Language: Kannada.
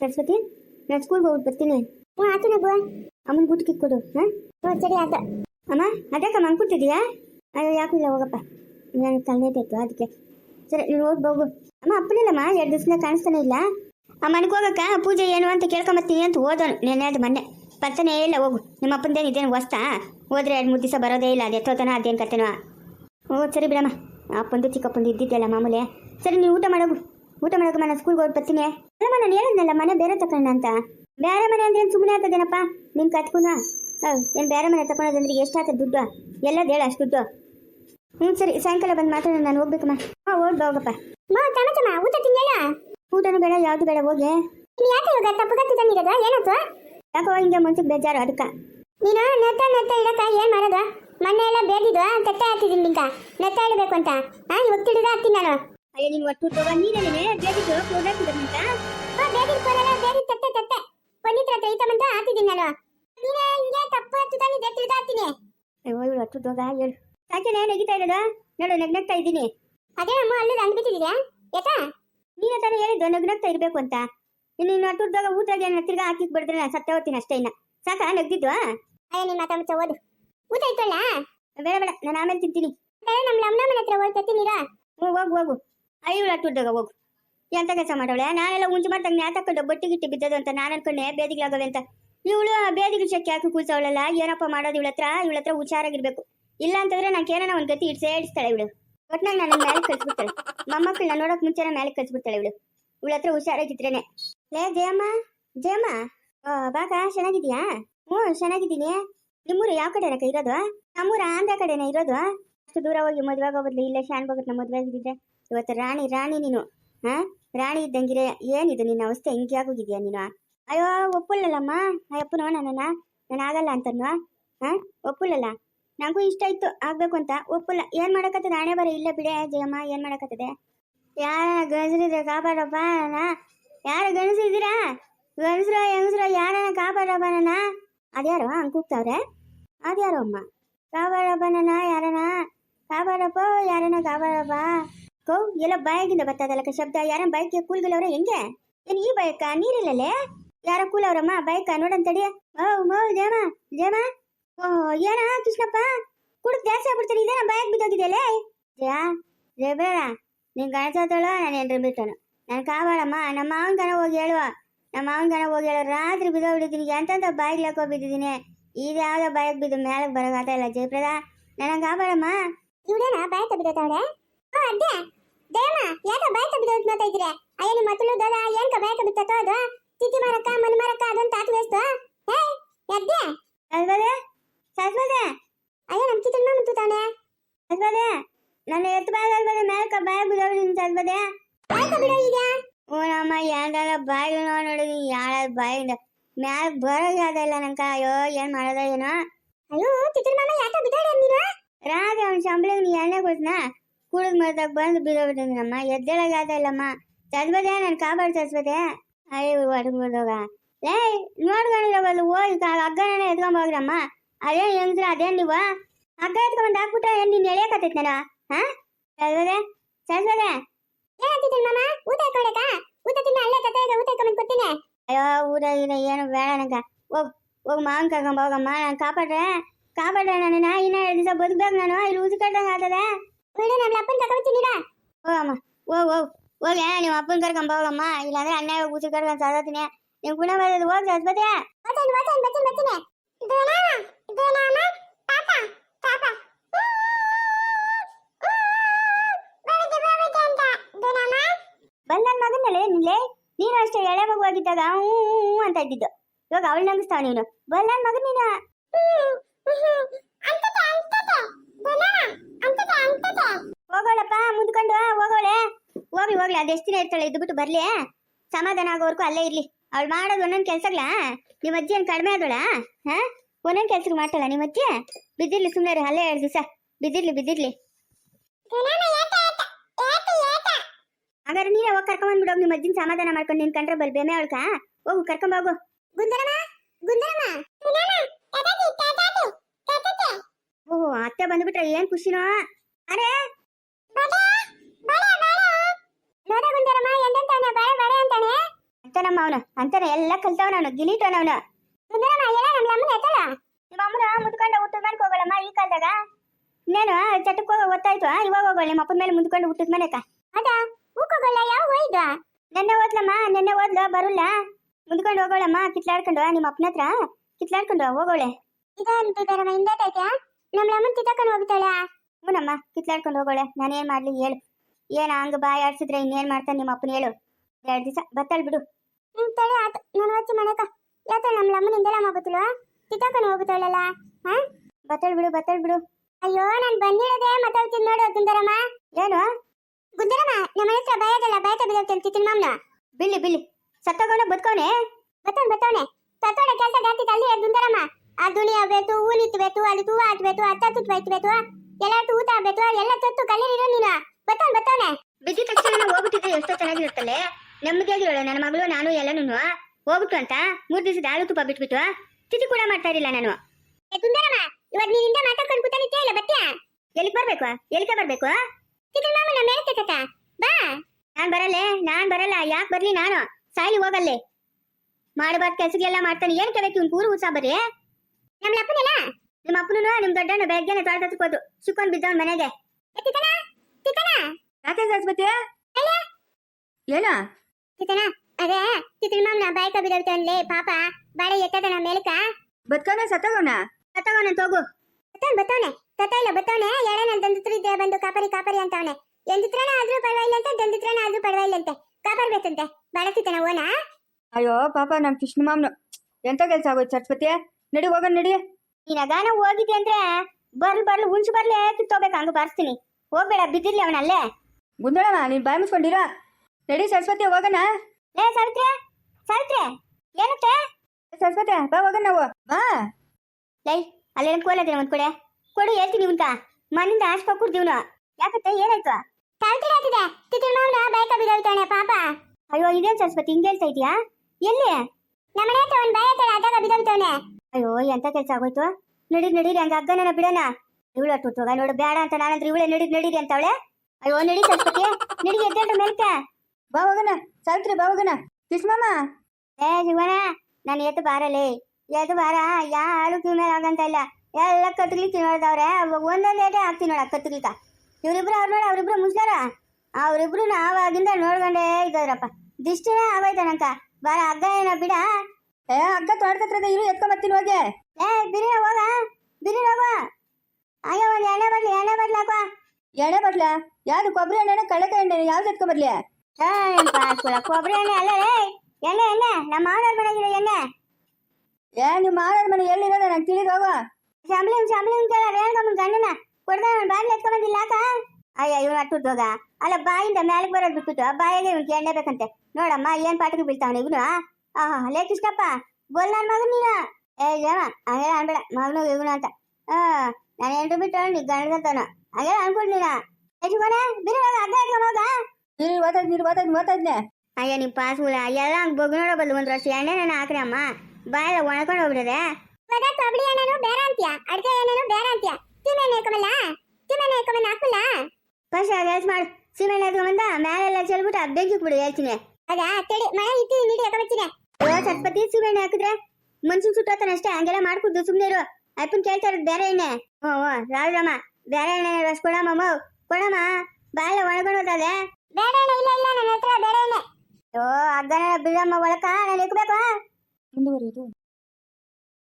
ಸರಸ್ವತಿ ನಾನು ಸ್ಕೂಲ್ಗೆ ಹೋಗಿ ಬರ್ತೀನಿ. ಹ್ಞೂ ಆತು ನಗು ಅಮ್ಮನ ಬುಟ್ಟಿಗೆ ಕೊಡು ಹಾಂ? ಹ್ಞೂ ಸರಿ ಆತ ಅಮ್ಮ ಅದಕ್ಕಮ್ಮ ಅಂದ್ಕೊತಿದ್ಯಾ ಅಯ್ಯೋ ಯಾಕೂ ಇಲ್ಲ ಹೋಗಪ್ಪ. ನಾನು ತಲೆನೋಯ್ತಾಯ್ತು ಅದಕ್ಕೆ. ಸರಿ ನೀನು ಹೋಗಿ ಹೋಗು. ಅಮ್ಮ ಅಪ್ಪನಿಲ್ಲಮ್ಮ ಎರಡು ದಿವಸನ ಕಾಣಿಸ್ತಾನೆ ಇಲ್ಲ. ಆ ಮನೆಗೆ ಹೋಗಕ್ಕ ಪೂಜೆ ಏನು ಅಂತ ಕೇಳ್ಕೊಂಬರ್ತೀನಿ ಅಂತ ಓದೋನು ನೆನ್ನೆ ಅದು ಮೊನ್ನೆ. ಬರ್ತಾನೆ ಇಲ್ಲ ಹೋಗು. ನಿಮ್ಮ ಅಪ್ಪಂದೇನು ಇದೇನು ಹೊಸ್ತಾ? ಹೋದ್ರೆ ಎರಡು ಮೂರು ದಿವಸ ಬರೋದೇ ಇಲ್ಲ ಅದು ಎತ್ತೋತಾನ ಅದೇನು ಕತೆನೋ. ಓ ಸರಿ ಬಿಡಮ್ಮ. ಅಪ್ಪಂದು ಚಿಕ್ಕಪ್ಪಂದು ಇದ್ದಿದ್ದೆಲ್ಲ ಮಾಮೂಲಿ. ಸರಿ ನೀವು ಊಟ ಮಾಡೋಗು ಊಟ ಮಾಡೋಕೆ ನಾನು ಸ್ಕೂಲ್ಗೆ ಹೋಗಿ ಬರ್ತೀನಿ. ಅಲ್ಲಮ್ಮ ನಾನು ಹೇಳಿದ್ನಲ್ಲ ಮನೆ ಬೇರೆ ತಕೊಂಡ ಅಂತ. ಬೇರೆ ಮನೆ ಅಂದ್ರೆ ಏನು ಸುಮ್ಮನೆ ಆಗ್ತದೇನಪ್ಪ ನಿನ್ ಕತ್ಕುನ ಏನು ಬೇರೆ ಮನೆ ತಗೊಳೋದಂದ್ರೆ ಎಷ್ಟಾಗ್ತದೆ ದುಡ್ಡು? ಎಲ್ಲದ ಹೇಳ ಅಷ್ಟು ದುಡ್ಡು. ಹ್ಞೂ ಸರಿ ಸಾಯಂಕಾಲ ಬಂದು ಮಾತಾಡೋಣ ನಾನು ಹೋಗ್ಬೇಕಮ್ಮ ಹಾಂ ಹೋಗಿ ಹೋಗಪ್ಪ. ಮಾ ತಮ್ಮ ಊಟ ತಿಂದೇಳ ಊಟನೂ ಬೇಡ ಯಾವುದು ಬೇಡ ಹೋಗಿ. ನೀನು ಯಾಕೆ ಇವಾಗ ತಪ್ಪು ಗತ್ತು ತಂದಿರೋದು? ಏನಾಯ್ತು? ಯಾಕೋ ಹಿಂಗೆ ಮನ್ಸಿಗೆ ಬೇಜಾರು ಅದಕ್ಕೆ. ನೀನು ನೆತ್ತ ನೆತ್ತ ಇಡಕ ಏನ್ ಮಾಡೋದು? ಮೊನ್ನೆ ಎಲ್ಲ ಬೇದಿದ್ದು ತಟ್ಟೆ ಹಾಕಿದ್ದೀನಿ ನಿಂಕ. ನೆತ್ತ ಇಡಬೇಕು ಅಂತ. ಹಾ ಇವಾಗ ತಿಳಿದ ಹಾಕ್ತೀನಿ ನಾನು. ಅಯ್ಯೋ ನೀನು ಒಟ್ಟು ತಗೋ ನೀನೇನೆ ಬೇಕಿತ್ತು ಪ್ರಾಡಕ್ಟ್ ಅಂತ. ಹಾ ಬೇದಿದ್ ಕೊರಲ್ಲ ಬೇದಿದ್ ತಟ್ಟೆ ತಟ್ಟೆ ಪನ್ನಿತ್ರ ಹತ್ರ ಐತಮಂತ ಹಾಕಿದ್ದೀನಿ ನಾನು. ನೀನೇ ಹಿಂಗೆ ತಪ್ಪು ಹತ್ತು ತಂದಿದ್ದೆ ತಿಳಿದ ಹಾಕ್ತೀನಿ. ಅಯ್ಯೋ ಇವಳು ಒಟ್ಟು ತೋಗ ಹೇಳು. ಯಾಕೆ ನೆಗಿತಾ ಇರೋದು? ನೋಡು ನಗ್ನಗ್ತಾ ಇದ್ದೀನಿ. ಅದೇನಮ್ಮ ಅಲ್ಲಿ ಅಂದ್ ಬಿಟ್ಟಿದ್ದೀರಾ ಯಾಕಾ? ನೀನೇ ತಾನೇ ಹೇಳಿದ್ದು ನಗ್ನಗ್ತಾ ಇರಬೇಕು ಅಂತ. ನೀನು ಅಟ್ಟುದಾಗ ಏನು ತಿರ್ಗಾ ಹಾಕಿಕ್ ಬಿಡಿದ್ರೆ ನಾನು ಸತ್ತ ಹೋಗ್ತೀನಿ ಅಷ್ಟೇ ಇನ್ನ. ಸಾಕ ನಗ್ದಿದ್ದು ಅಯ್ಯ ನೀನು ತಮಚ ಓದು. ಊಟ ಆಯ್ತಲ್ಲ? ಬೇಡ ಬೇಡ ನಾನು ಆಮೇಲೆ ತಿಂತೀನಿ. ನಮ್ಮ ಲಮ್ನಮ್ಮನ ಹತ್ರ ಹೋಗ್ತೀನಿ ಹ್ಞೂ ಹೋಗು ಹೋಗು. ಐವಳು ಅಟ್ಟುದಾಗ ಹೋಗು. ಎಂತ ಕೆಲಸ ಮಾಡವಳೆ? ನಾನೆಲ್ಲ ಉಂಚು ಮಾಡ್ದಾಗ ನ್ಯಾ ತಕೊಂಡು ಬೊಟ್ಟಿಗಿಟ್ಟು ಬಿದ್ದದು ಅಂತ ನಾನು ಅನ್ಕೊಂಡೆ. ಬೇದಿಗಳಾಗವೆ ಅಂತ. ಇವಳು ಬೇದಿಗಳ ಶಕ್ತಿ ಹಾಕಿ ಕೂಸವಳಲ್ಲ ಏನಪ್ಪ ಮಾಡೋದು ಇವಳ ಹತ್ರ? ಇವಳ ಹತ್ರ ಹುಷಾರಾಗಿರ್ಬೇಕು. ಇಲ್ಲ ಅಂತಂದ್ರೆ ನಾನು ಕೇಳೋಣ ಒಂದು ಗತಿ ಇಡ್ಸೇ ಇಡಿಸ್ತಾಳೆ ಇವಳು. ಒಟ್ನಲ್ಲಿ ನನ್ನ ಮೇಲೆ ಕಳ್ಸಿಬಿಡ್ತಾಳೆ ಮೊಮ್ಮಕ್ಕಳನ್ನ ನೋಡೋಕೆ ಮುಂಚೆನೇ ಮೇಲೆ ಕಳ್ಸಿಬಿಡ್ತಾಳೆ ಇವಳು. ಇವಳ ಹತ್ರ ಹುಷಾರಾಗಿದ್ರೇನೆ. ಲೇ, ಜಯಮ್ಮ ಜಯಮ್ಮ. ಓ, ಬಾಕ ಚೆನ್ನಾಗಿದ್ಯಾ ಹ್ಞೂ ಚೆನ್ನಾಗಿದ್ದೀನಿ ನಿಮ್ಮೂರು ಯಾವ ಕಡೆನಕ ಇರೋದು? ನಮ್ಮೂರ ಆಂಧ್ರ ಕಡೆನೇ ಇರೋದು? ಅಷ್ಟು ದೂರ ಹೋಗಿ ಮದುವೆ ಆಗೋಬದ್ಲು ಇಲ್ಲೇ ಶಾನ್ ಹೋಗುತ್ತೆ ಮದುವೆ ಆಗಿದ್ದೆ ಇವತ್ತು ರಾಣಿ ರಾಣಿ ನೀನು, ಹಾ? ರಾಣಿ ಇದ್ದಂಗಿರೆ ಏನಿದು? ನಿನ್ನ ಅವಸ್ಥೆ ಹಿಂಗೆ ಆಗೋಗಿದ್ಯಾ ನೀನು? ಅಯ್ಯೋ ಒಪ್ಪಲ್ಲಮ್ಮ ಅಯ್ಯಪ್ಪನೋ, ನನ್ನನ್ನ? ನಾನು ಆಗಲ್ಲ ಅಂತನೋ ಹಾ? ಒಪ್ಪಲ್ಲಲ್ಲ? ನನಗೂ ಇಷ್ಟ ಇತ್ತು, ಆಗಬೇಕು ಅಂತ. ಒಪ್ಪಲ್ಲ. ಏನು ಮಾಡಕತ್ತದ? ರಾಣೆ ಬರ, ಇಲ್ಲ ಬಿಡೆ, ಜಯಮ್ಮ, ಏನ್ ಮಾಡಕತ್ತದೆ? ಯಾರ ಗಣಸರಿದ್ರೆ ಕಾಪಾಡಪ್ಪ ನನ್ನ ಯಾರು ಗಣಸಿದ್ದೀರಾ ಗಣಸ್ರ ಹೆಂಗಸ್ರ, ಯಾರನ್ನ ಕಾಪಾಡಪ್ಪ ನನ್ನ ಅದ್ಯಾರೋ? ಹಂಗೆ ಕೂಗ್ತಾವ್ರೆ? ಅದ್ಯಾರೋ ಅಮ್ಮ? ಕಾಪಾಡಪ್ಪ ನನ್ನ ಯಾರನ ಕಾಪಾಡಪ್ಪ, ಯಾರನ್ನ ಕಾಪಾಡಪ್ಪ? ಕೋ ಎಲ್ಲ ಬಾಯಾಗಿಂದ ಬರ್ತದಲ್ಲ ಶಬ್ದ. ಯಾರ ಬೈಕ್ ಕೂಲ್ಗಳವ್ರೆ ಹೆಂಗೆ? ಏನ್ ಈ ಬೈಕ ನೀರಿಲ್ಲಲೇ ಯಾರ ಕೂಲವ್ರಮ್ಮ? ಬೈಕ ನೋಡಂತಡಿ ಓ ಮೋ ಜೇಮ ಜೇಮ ಓ ಏನ ಕೃಷ್ಣಪ್ಪ. ಕುಡಿದ್ ಜಾಸ್ತಿ ಆಗ್ಬಿಡ್ತಾನೆ. ಇದೇನ ಬಾಯಕ್ ಬಿದ್ದೋಗಿದೆಯಲ್ಲೇ? ಜಯಾ ಜಯ ಬೇಡ. ನಿನ್ ಗಣಸತ್ತಳು ನಾನು ಏನ್ರ ಬಿಟ್ಟನು. ನಾನು ಕಾವಾಳಮ್ಮ. ನಮ್ಮ ಮಾವನ ಹೋಗಿ ಹೇಳುವ. ನಮ್ಮ ಮಾವನ ಹೋಗಿ ಹೇಳೋ ರಾತ್ರಿ ಬಿದ್ದೋಗ್ಬಿಟ್ಟಿದ್ದೀನಿ ಎಂತಂತ ಬಾಯಿಗೆ ಲೆಕ್ಕ ಬಿದ್ದಿದ್ದೀನಿ ಇದು ಯಾವ್ದೋ ಬೈಕ್ ಬಿದ್ದು ಮೇಲಕ್ಕೆ ಬರೋಕಾಗ್ತಾ ಇಲ್ಲ. ಜಯಪ್ರದ ನನ್ನ ಕಾವಾಳಮ್ಮ. ಇವಳೇನ? ಬಾಯ್ ತಬ್ಬಿದವಳೆ ಅದ್ದೆ ದೇವ ಯಾಕ ಬಾಯ್ ತಬ್ಬಿದವ್ ಮಾತಾ ಇದ್ರೆ ಅಯ್ಯ ನಿಮ್ಮ ಮತ್ತಲು ದೋದ ಏನ್ಕ ಬಾಯ್ ತಬ್ಬಿತ್ತೋ ಅದು? ತಿಥಿ ಮಾರಕ್ಕ ಮನ್ ಮಾರಕ್ಕ ಅದೊಂದು ತಾತು ವೇಸ್ತು ಹೇ ಅದ್ದೆ ಸಸ್ಬದೆ ಸಸ್ಬದೆ ಅಯ್ಯ ನಮ್ ಚಿತ್ರ ಮುತ್ತು ತಾನೆ. ಸಸ್ಬದೆ ನನ್ನ ಎತ್ತು ಬಾಯ್ ಸಸ್ಬದೆ ಮೇಲಕ್ಕೆ ಬಾಯ್ ನಿನ್ ಸಸ್ಬದೆ ಬಾಯ್ ತಬ್ಬಿಡೋ ಈಗ? ಓ ನಮ್ಮ ಏನಲ್ಲ ಬಾಯಿ ನೋಡಿದೀನಿ ಯಾರ ಬಾಯಿಂದ ಮ್ಯಾಲ ಬರೋಕೆ ಇಲ್ಲ ನಂಕ ಅಯ್ಯೋ ಏನ್ ಮಾಡೋದ ಏನೋ. ಅಯ್ಯೋ ಚಿತ್ರ ಮಾಮ ಯಾಕ ಬಿದ್ದಾಡೆ ನೀನು? ರಾತ್ರಿ ಅವ್ನ ಸಂಬಳಿಗೆ ನೀ ಎಣ್ಣೆ ಕೊಡ್ತನ ಕುಡಿದ್ ಮರ್ದಾಗ ಬಂದು ಬಿದ್ದೋಗ್ಬಿಟ್ಟಿದ್ದೀನಮ್ಮ ಎದ್ದೇಳಕ್ಕೆ ಆದ ಇಲ್ಲಮ್ಮ ಸಸ್ಬದೆ ನಾನು ಕಾಪಾಡು ಸಸ್ಬದೆ ಅಯ್ಯೋ ಹೊಡ್ಬೋದೋಗ ಲೇ ನೋಡ್ಕೊಂಡಿರೋ ಬದಲು ಹೋಗಿ ಹಗ್ಗನೇ ಎತ್ಕೊಂಡ್ ಹೋಗ್ರಮ್ಮ ಅದೇನ್ ಹೆಂಗ್ಸ್ರ ಅದೇನ್ ನೀವು ಹಗ್ಗ ಎತ್ಕೊಂಡ್ ಹಾಕ್ಬಿಟ್ರೆ ಏನ್ ನೀನ್ ಎಳೆಯಕತ್ತೈತ್ ನಾನು ಹಾ ಸಸ್ಬದೆ ಸಸ್ಬದೆ ಏನ ಚಿತ್ರ ಮಾಮ ಊಟ ಕೊಡಕ ಊಟ ತಿನ್ನ ಅಲ್ಲೇ ತತ್ತೆ ಇದೆ ಊಟ ಕಮ್ಮಿ ಕೊಡ್ತೀನಿ ಅಯ್ಯೋ ಊಟ ಗೀಟ ಏನು ಬೇಡ ನಂಗ ಹೋಗ್ ಹೋಗ್ ಮಾವನ್ ಕರ್ಕೊಂಡ್ ಹೋಗಮ್ಮ ನಾನು ಕಾಪಾಡ್ರೆ ಕಾಪಾಡ್ರೆ ನನ್ನ ಇನ್ನ ಎರಡು ದಿವಸ ಬದುಕ್ಬೇಕು ನಾನು ಇಲ್ಲಿ ಉಸಿ ಕಟ್ಟಂಗ ಆಗ್ತದೆ ಬಿಡು ನಮ್ಮ ಅಪ್ಪನ ಓ ಹೋಗಮ್ಮ ಹೋಗ್ ಹೋಗ್ ಹೋಗಿ. ನಿಮ್ಮ ಅಪ್ಪನ ಕರ್ಕೊಂಡ್ ಹೋಗಮ್ಮ ಇಲ್ಲಾಂದ್ರೆ ಅಣ್ಣ ಉಸಿ ಕರ್ಕೊಂಡು ಸಾದತೀನಿ ನೀವು ಗುಣ ಬರೋದು ಹೋಗಿ ಓತಾನ್ ಓತಾನ್ ಬಚ್ಚಿನ ಬಚ್ಚಿನ ದೋನಾ ದೋನಾ ಅಮ್ಮ? ಪಾಪ ಪಾಪ ಮಗನಲ್ಲೇ ನಿಲ್ಲೆ ನೀನು ಅಷ್ಟೇ ಎಳೆ ಮಗುವಾಗಿದ್ದಾಗ ಹ್ಞೂ ಹ್ಞೂ ಅಂತ ಇದ್ದಿದ್ದು. ಇವಾಗ ಅವಳು ನಂಬಿಸ್ತಾವ ನೀನು. ಬಲ್ಲನ್ ಮಗನ ನೀನು. ಹೋಗೋಳಪ್ಪ, ಮುಂದ್ಕೊಂಡು ಹೋಗೋಳೆ. ಹೋಗ್ಲಿ ಹೋಗ್ಲಿ ಅದೆಷ್ಟು ದಿನ ಇರ್ತಾಳೆ ಇದ್ದು ಬಿಟ್ಟು ಬರ್ಲಿ. ಸಮಾಧಾನ ಆಗೋವರೆಗೂ ಅಲ್ಲೇ ಇರ್ಲಿ. ಅವಳು ಮಾಡೋದು ಒಂದೊಂದು ಕೆಲ್ಸಗಳ? ನಿಮ್ಮ ಅಜ್ಜಿ ಏನು ಕಡಿಮೆ ಆದೋಳ? ಹಾ? ಒಂದೊಂದು ಕೆಲ್ಸಕ್ಕೆ ಮಾಡ್ತಾಳ ನಿಮ್ಮ ಅಜ್ಜಿ? ಬಿದ್ದಿರ್ಲಿ ಸುಮ್ಮನೆ ರೀ ಅಲ್ಲೇ ಎರಡು ದಿವಸ. ಬಿದ್ದಿರ್ಲಿ ಬಿದ್ದಿರ್ಲಿ. ಹಾಗಾದ್ರೆ ನೀನೇ ಹೋಗಿ ಕರ್ಕೊಂಬಂದ್ಬಿಡು ನಿಮ್ಮ ಅಜ್ಜಿನ ಸಮಾಧಾನ ಮಾಡ್ಕೊಂಡು ನಿನ್ ಕಂಡ್ರೆ ಬಲ್ ಬೇಮೆ ಅವಳ್ಕ. ಹೋಗು ಕರ್ಕೊಂಬೋಗು ಗುಂದರಮ್ಮ? ಗುಂದರಮ್ಮ? ಓಹೋ ಅತ್ತೆ ಬಂದ್ಬಿಟ್ರೆ ಏನ್ ಖುಷಿನೋ? ಅರೆ ಅಂತಾನಮ್ಮ ಅವನು. ಅಂತಾನೆ ಎಲ್ಲ ಕಲ್ತವನ ಅವನು. ಗಿಲೀಟವನ ಅವನು. ಸುಂದರಮ್ಮ ನಮ್ಮ ಅಮ್ಮನ ಎತ್ತಲ್ಲ ನಿಮ್ಮ ಅಮ್ಮನ ಮುದ್ಕೊಂಡು ಊಟದ ಮನೆಗೆ ಹೋಗೋಳಮ್ಮ ಈ ಕಾಲದಾಗ? ಇನ್ನೇನು ಚಟಕ್ಕೆ ಹೋಗೋ ಗೊತ್ತಾಯ್ತು? ಇವಾಗ ಹೋಗೋಳ ಅಪ್ಪನ ಮೇಲೆ ಮುಂದ್ಕೊಂಡು ಊಟದ ಮನೆಕ ಅದಾ ಹೂಕೋಗಲ್ಲ ಯಾವ ಹೋಯ್ದು? ನೆನ್ನೆ ಓದ್ಲಮ್ಮ ನೆನ್ನೆ ಓದ್ಲ ಬರುಲ್ಲ ಮುದ್ಕೊಂಡು ಹೋಗೋಳಮ್ಮ, ಕಿತ್ಲಾಡ್ಕೊಂಡು, ನಿಮ್ಮ ಅಪ್ಪನ ಹತ್ರ? ಕಿತ್ಲಾಡ್ಕೊಂಡು ಹೋಗೋಳೆ. ಇದಂತಿದಾರಮ್ಮ ಹಿಂದೇಟೈತೆ ನಮ್ಮ ಲಮ್ಮನ್ ತಿತ್ತಕೊಂಡು ಹೋಗ್ತಾಳೆ. ನಮ್ಮ ಕಿತ್ಲಾಡ್ಕೊಂಡು ಹೋಗೋಳೆ. ನಾನೇನು ಮಾಡಲಿ ಹೇಳು. ಏನು ಹಂಗೆ ಬಾಯಿ ಆಡ್ಸಿದ್ರೆ ಇನ್ನೇನು ಮಾಡ್ತಾನೆ ನಿಮ್ಮ ಅಪ್ಪನ ಹೇಳು. ಎರಡು ದಿವಸ ಬತ್ತಳ್ ಬಿಡು. ಹ್ಞೂ ತಡೆ ಆತು ನಾನು ಹಚ್ಚಿ ಮಾಡಕ ಯಾಕೆ ನಮ್ಮ ಲಮ್ಮನಿಂದೆಲ್ಲ ಮಗುತ್ತಿಲ್ವಾ ಕಿತ್ತಾಕೊಂಡು ಹೋಗುತ್ತಾಳಲ್ಲ ಹಾಂ ಬತ್ತಳ್ ಬಿಡು ಬತ್ತಳ್ ಬಿಡು. ಅಯ್ಯೋ ನಾನು ಬಂದಿರದೆ ಮಾತಾಡ್ತೀನಿ ನೋಡು ಗುಂದರಮ್ಮ. ಏನು? ಗುಂದರಮ್ಮ ನಮ್ಮ ಹತ್ರ ಬಾಯದಲ್ಲ ಅದಲ್ಲ ಭಯತ ಬೀಳ್ತೇನೆ ತಿತ್ತಿನ ಬಿಲ್ಲಿ ಬಿಲ್ಲಿ. ಸತ್ತೋಗೋಣ ಬದುಕೋಣೆ ಬತ್ತೋಣ್ ಬತ್ತೋಣೆ ತತ್ತೋಣ ಕೆಲಸ ಜಾಸ್ತಿ ಅಲ್ಲಿ ಗುಂದರಮ್ಮ. ಆ ದುಣಿಯ ಬೇತು ಹೂ ನಿತ್ತು ಬೇತು ಅಲ್ಲಿ ತೂವ ಹತ್ಬೇಕು ಅತ್ತ ತುತ್ತು ಬೈತ್ಬೇಕು ಎಲ್ಲ ಊಟ ಆಗ್ಬೇಕು ಎಲ್ಲ ತತ್ತು ಕಲ್ಲೀರಿರೋ ನೀನು. ಬತ್ತವನೆ ಬತ್ತಾನೆ. ಬಿದ್ದ ತಕ್ಷಣ ಹೋಗ್ಬಿಟ್ಟಿದ್ರೆ ಎಷ್ಟೋ ಚೆನ್ನಾಗಿರುತ್ತಲ್ಲೇ ನೆಮ್ಮದಿಯಾಗಿರೋಳೆ ನನ್ನ ಮಗಳು ನಾನು ಎಲ್ಲನೂ ಹೋಗ್ಬಿಟ್ಟು ಅಂತ ಮೂರ್ ದಿವಸದ ಹಾಲು ತುಪ್ಪ ಬಿಟ್ಬಿಟ್ಟು ತಿಥಿ ಕೂಡ ಮಾಡ್ತಾ ಇರಲಿಲ್ಲ ನಾನು. ಏ ಗುಂದರಮ್ಮ ಇವತ್ತು ನೀನಿಂದ ಮಾತಾಡ್ಕೊಂಡು ಕೂತಾನಿದ್ದೆ ಇಲ್ಲ ಬತ್ತ್ಯಾ? ಎಲ್ಲಿಗೆ ಬರ್ಬೇಕು? ಎಲ್ಲಿಗೆ ಬರ್ಬೇಕು? ತಿತ್ತಿನ ಮಾಮ ನಮ್ಮ ಮೇಲೆ ತೆಕ್ಕ ಬಾ. ನಾನ್ ಬರಲ್ಲೇ ನಾನ್ ಬರಲ್ಲ ಯಾಕೆ ಬರ್ಲಿ ನಾನು? ಸಾಯ್ಲಿ ಹೋಗಲ್ಲೇ. ಮಾಡಬಾರ್ದು ಕೆಲಸಗಳೆಲ್ಲ ಮಾಡ್ತಾನೆ. ಏನ್ ಕೇಳಕ್ಕೆ ಇವ್ನು ಕೂರು ಉತ್ಸಾಹ ಬರ್ರಿ. ನಮ್ಮ ಅಪ್ಪನೆಲ್ಲ? ನಿಮ್ಮ ಅಪ್ಪನೂ ನಿಮ್ ದೊಡ್ಡಣ್ಣ ಬೆಳಗ್ಗೆನೆ ತೊಳೆದ ತತ್ಕೋತು ಸಿಕ್ಕೊಂಡ್ ಬಿದ್ದವನ್ ಮನೆಗೆ. ಯಾಕೆ ಸರಸ್ವತಿ ಏನ ತಿತನ ಅದೇ ತಿತ್ತಿನ ಮಾಮನ ಬಾಯ್ಕ ಬಿದ್ದೋಗ್ತಾನೆ ಪಾಪ ಬಾಳೆ ಎತ್ತದನ ಮೇಲಕ ಬದುಕೋನ ಸತ್ತೋಗೋಣ ಸತ್ತೋಗೋಣ ತೋಗು. ಬತ್ತವನೆ ಬತ್ತವನೆ? ಸತ್ತ ಇಲ್ಲ ಬತ್ತವನೆ? ಎರಡನ ದಂದಿತ್ರ ಇದ್ದೆ ಬಂದು ಕಾಪರಿ ಕಾಪರಿ ಅಂತವನೆ. ಎಂದಿತ್ರನ ಆದ್ರೂ ಪರವಾಗಿಲ್ಲ ಅಂತ ದಂದಿತ್ರನ ಆದ್ರೂ ಪರವಾಗಿಲ್ಲ ಅಂತೆ. ಕಾಪಾಡ್ಬೇಕಂತೆ ಬಾಳತಿತ್ತನ ಓನಾ? ಅಯ್ಯೋ ಪಾಪ ನಮ್ ಕೃಷ್ಣ ಮಾಮ್ನು ಎಂತ ಕೆಲ್ಸ ಆಗೋಯ್ತು ಸರಸ್ವತಿ? ನಡಿ ಹೋಗೋಣ ನಡಿ. ನೀನಾಗಾನ ಹೋಗಿದ್ದೆ ಅಂದ್ರೆ ಬರ್ಲ್ ಬರ್ಲ್ ಉಂಚು ಬರ್ಲೆ ಕಿತ್ತೋಗ್ಬೇಕು ಹಂಗ ಬಾರಿಸ್ತೀನಿ. ಹೋಗ್ಬೇಡ ಬಿದ್ದಿರ್ಲಿ ಅವನಲ್ಲೇ ಗುಂದಳವ ನೀನ್ ಬಾಯ್ ಮುಚ್ಕೊಂಡಿರ? ನಡಿ ಸರಸ್ವತಿ ಹೋಗೋಣ. ಲೇ ಸಾವಿತ್ರಿ ಸಾವಿತ್ರಿ ಏನಕ್ಕೆ ಸರಸ್ವತಿ ಬಾ ಹೋಗೋಣ ನಾವು. ಬಾ. ಲೈ ಅಲ್ಲೇನು ಕೋಲದಿನ ಒಂದ್ ಕೊಡೆ? ಕೊಡು ಹೇಳ್ತೀನಿ ಅಂತ ಮನಿಂದ ಆಸ್ಪ ಕುಡ್ದಿವ್ನು ಯಾಕತ್ತೆ ಏನಾಯ್ತು? ಸಾವಿತ್ರಿ ಆಗ್ತಿದೆ ತಿತ್ತಿನ ಬೈಕ ಬಾಯ್ಕ ಬಿದ್ದೋಗ್ತಾನೆ ಪಾಪ. ಅಯ್ಯೋ ಇದೇನ್ ಸರಸ್ವತಿ ಹಿಂಗೆ ಹೇಳ್ತಾ ಇದೀಯಾ? ಎಲ್ಲಿ? ನಮ್ಮನೆ ಹತ್ರ ಒಂದ್ ಬಾಯ್ ಹತ್ರ ಆದಾಗ ಬಿದ್ದೋಗ್ತಾನೆ ಅಯ್ಯೋ ಎಂತ ಕೆಲಸ ಆಗೋಯ್ತು? ನಡೀರಿ ನಡೀರಿ ಹಂಗ ಅಗ್ಗನ ಬಿಡೋಣ. ಇವಳು ಅಟ್ಟುತ್ತೋಗ ನೋಡು ಬೇಡ ಅಂತ ನಾನಂದ್ರೆ ಇವಳೆ ನಡೀರಿ ನಡೀರಿ ಅಂತವಳೆ. ಅಯ್ಯೋ ನಡಿ ಸರಸ್ವತಿ ನಡಿ ಎದ್ದೇಳ್ರ ಮೇಲ್ಕ. ಬಾ ಹೋಗೋಣ ಸಾವಿತ್ರಿ ಬಾ ಹೋಗೋಣ. ಕಿಸ್ಮಮ್ಮ ಮಾಮ ಏ ಜೀವನ ನಾನು ಎದ್ದು ಬಾರಲೇ. ಎದ್ದು ಬಾರ ಯಾರು ಕ್ಯೂ ಮೇಲೆ ಆಗಂತ ಇಲ್ಲ. ಎಲ್ಲ ಕತ್ಲಿಕ್ಕೆ ನೋಡ್ದವ್ರೆ ಒಂದೊಂದು ಏಟೆ ಹಾಕ್ತೀನಿ ನೋಡ ಕತ್ಲಿಕ ಇವ್ರಿಬ್ರು ಅವ್ರು ನೋಡಿ ಅವ್ರಿಬ್ರು ಮುಸ್ಲಾರ ಅವ್ರಿಬ್ರು ಆವಾಗಿಂದ ನೋಡ್ಕೊಂಡೇ ಇದ್ದವ್ರಪ್ಪ. ದಿಷ್ಟಿನೇ ಆಗೋಯ್ತಾನಂತ ಬಾರ ಹಗ್ಗ ಏನೋ ಬಿಡ. ಏ ಅಗ್ಗ ತೋಟದ ಇರು ಎತ್ಕೊಂಬತ್ತೀನಿ ಹೋಗಿ ಏ ಬಿರಿ ಹೋಗ ಬಿರಿ ಹೋಗ ಅಯ್ಯೋ ಒಂದು ಎಣ್ಣೆ ಬರ್ಲಿ ಎಣ್ಣೆ ಬರ್ಲಿ ಹಾಕೋ ಎಣ್ಣೆ ಬಟ್ಲ ಯಾವ್ದು ಕೊಬ್ಬರಿ ಎಣ್ಣೆ ಕಡಲೆಕಾಯಿ ಎಣ್ಣೆ ಯಾವ್ದು ಎತ್ಕೊಂಬರ್ಲಿ ಏ ಪಾಸ್ಕೊಳ ಕೊಬ್ಬರಿ ಎಣ್ಣೆ ಅಲ್ಲ ರೇ ಎಣ್ಣೆ ಎಣ್ಣೆ ನಮ್ಮ ಮಾವನವ್ರ ಮನೆಗಿರೋ ಎಣ್ಣೆ ಏ ನಿಮ್ಮ ಮಾವನ ಮನೆ ಎಲ್ಲಿರೋದ ನಂಗೆ ತಿಳಿದು ಹೋಗೋ ಶಂಬಳಿ ಶಂಬಳಿ ಕೇಳ ರೇಣುಕಮ್ಮನ ಗಂಡನ ಕೊಡ್ದ ಬಾಗಿಲು ಎತ್ಕೊಂಬಂದಿಲ್ಲ ಅಕ್ಕ ಅಯ್ಯ ಇವ್ನು ಅಟ್ಟುದ್ದೋಗ ಅಲ್ಲ ಬಾಯಿಂದ ಮ್ಯಾಲಿಗೆ ಬರೋದು ಬಿಟ್ಬಿಟ್ಟು ಬಾಯಿಗೆ ಇವ್ನಿಗೆ ಎಣ್ಣೆ ಬೇಕಂತೆ ನೋಡಮ್ಮ ಏನ್ ಪಾಠಕ್ಕೆ ಬೀಳ್ತಾವನೆ ಇವನು ಆಹಾ ಲೇ ಕೃಷ್ಣಪ್ಪ ಬೋಲ್ ನನ್ನ ಮಗನ್ ನೀನು ಏ ಜಮ ಹಂಗೆಲ್ಲ ಅನ್ಬೇಡ ಮಗನು ಇವನು ಅಂತ. ಹಾ ನಾನು ಎಂಟು ಬಿಟ್ಟು ನೀ ಗಂಡಗಂತಾನ ಹಂಗೆಲ್ಲ ಅನ್ಕೊಂಡು ನೀನ. ಯಜಮಾನ ಬಿರಿ ಹೋಗ ಅಡ್ಡ ಮಗ. ನೀನು ನೀರು ನೀನು ನೀರು ಓದದ್ ಓದದ್ನೆ ಅಯ್ಯ ಪಾಸ್ ಮೂಲ ಎಲ್ಲ ಹಂಗೆ ಬಗ್ ನೋಡೋ ಬದಲು ಒಂದು ವರ್ಷ. ಎಣ್ಣೆ ನಾನು ಹಾಕ್ರಿ ಅಮ್ಮ. ಬಾಯಲ್ಲ ಒಣಕೊಂಡು ಹೋಗ್ಬಿಡದೆ. ಮಗ ಕೊಬ್ಬರಿ ಎಣ್ಣೆನು ಬೇರೆ ಅಂತೀಯ. ಅಡ್ಗೆ ಎಣ್ಣೆನು ಬೇರೆ ಅಂತೀಯ. ಸೀಮೆ ಎಣ್ಣೆ ಹಾಕಮಲ್ಲ ಸೀಮೆ ಎಣ್ಣೆ ಹಾಕಮಲ್ಲ ಹಾಕಲ್ಲ ಫಸ್ಟ್ ಕೆಲಸ ಮಾಡು. ಸೀಮೆಣ್ಣೆ ಎತ್ಕೊಂಬಂದ ಮೇಲೆಲ್ಲ ಚೆಲ್ಬಿಟ್ಟು ಬೆಂಕಿಗೆ ಬಿಡು ಹೇಳ್ತೀನಿ. ಅದ ತಡಿ ಮಳೆ ಇತ್ತೀನಿ ನೀಡಿ ಹಾಕಬಚ್ಚಿನ ಚಟ್ಪತಿ ಸೀಮೆಣ್ಣೆ ಹಾಕಿದ್ರೆ ಮನ್ಸಿನ ಸುಟ್ಟೋತಾನೆ ಅಷ್ಟೇ ಹಂಗೆಲ್ಲ ಮಾಡ್ಕೊದ್ದು ಸುಮ್ಮನೆ ಇರು. ಅಪ್ಪನ್ ಕೇಳ್ತಾ ಇರೋದು ಬೇರೆ ಎಣ್ಣೆ. ಹ್ಞೂ ಹ್ಞೂ ರಾಜಮ್ಮ ಬೇರೆ ಎಣ್ಣೆ ರಸ್ ಕೊಡಮ್ಮ ಕೊಡಮ್ಮ ಬಾಳೆ ಒಣಕೊಂಡು ಬೇರೆ ಎಣ್ಣೆ ಇಲ್ಲ ಇಲ್ಲ ನನ್ನ ಹತ್ರ ಬೇಡ ಎಣ್ಣೆ. ಓ ಅಗ್ಗನ ಬಿಡಮ್ಮ ಒಳಕ ನಾನು ಇಕ್ಬೇಕು ಮುಂದುವರಿಯೋದು.